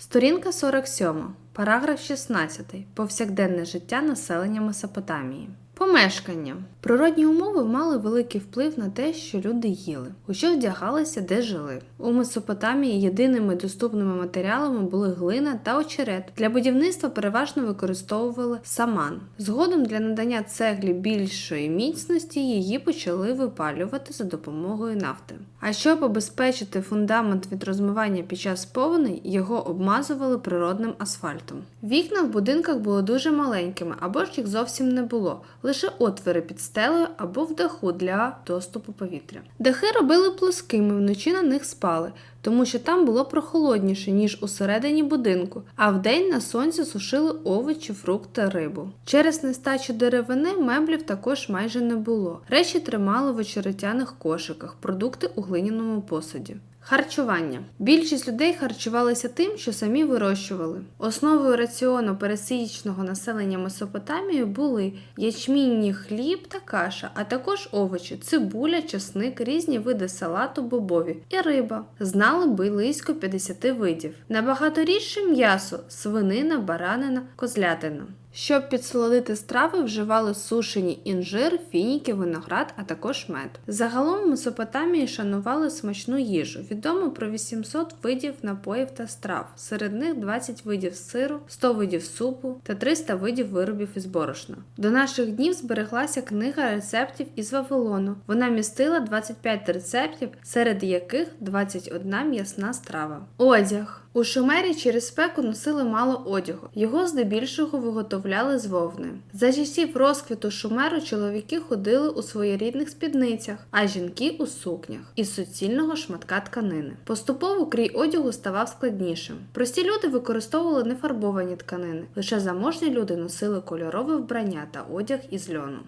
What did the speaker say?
Сторінка 47, параграф 16. Повсякденне життя населення Месопотамії. Помешкання. Природні умови мали великий вплив на те, що люди їли, у що вдягалися, де жили. У Месопотамії єдиними доступними матеріалами були глина та очерет. Для будівництва переважно використовували саман. Згодом для надання цеглі більшої міцності її почали випалювати за допомогою нафти. А щоб обезпечити фундамент від розмивання під час повеней, його обмазували природним асфальтом. Вікна в будинках були дуже маленькими, або ж їх зовсім не було, лише отвори під стелею або в даху для доступу повітря. Дахи робили плоскими, вночі на них спали, тому що там було прохолодніше, ніж усередині будинку, а вдень на сонці сушили овочі, фрукти, рибу. Через нестачу деревини меблів також майже не було. Речі тримали в очеретяних кошиках, продукти у глиняному посуді. Харчування. Більшість людей харчувалися тим, що самі вирощували. Основою раціону пересічного населення Месопотамії були ячмінні хліб та каша, а також овочі, цибуля, чесник, різні види салату, бобові і риба. Знали близько 50 видів. Набагато рідше м'ясо, свинина, баранина, козлятина. Щоб підсолодити страви, вживали сушені інжир, фініки, виноград, а також мед. Загалом в Месопотамії шанували смачну їжу. Відомо про 800 видів напоїв та страв. Серед них 20 видів сиру, 100 видів супу та 300 видів виробів із борошна. До наших днів збереглася книга рецептів із Вавилону. Вона містила 25 рецептів, серед яких 21 м'ясна страва. Одяг. У Шумері через спеку носили мало одягу. Його здебільшого виготовляли з вовни. За часів розквіту Шумеру чоловіки ходили у своєрідних спідницях, а жінки у сукнях із суцільного шматка тканини. Поступово крій одягу ставав складнішим. Прості люди використовували нефарбовані тканини. Лише заможні люди носили кольорове вбрання та одяг із льону.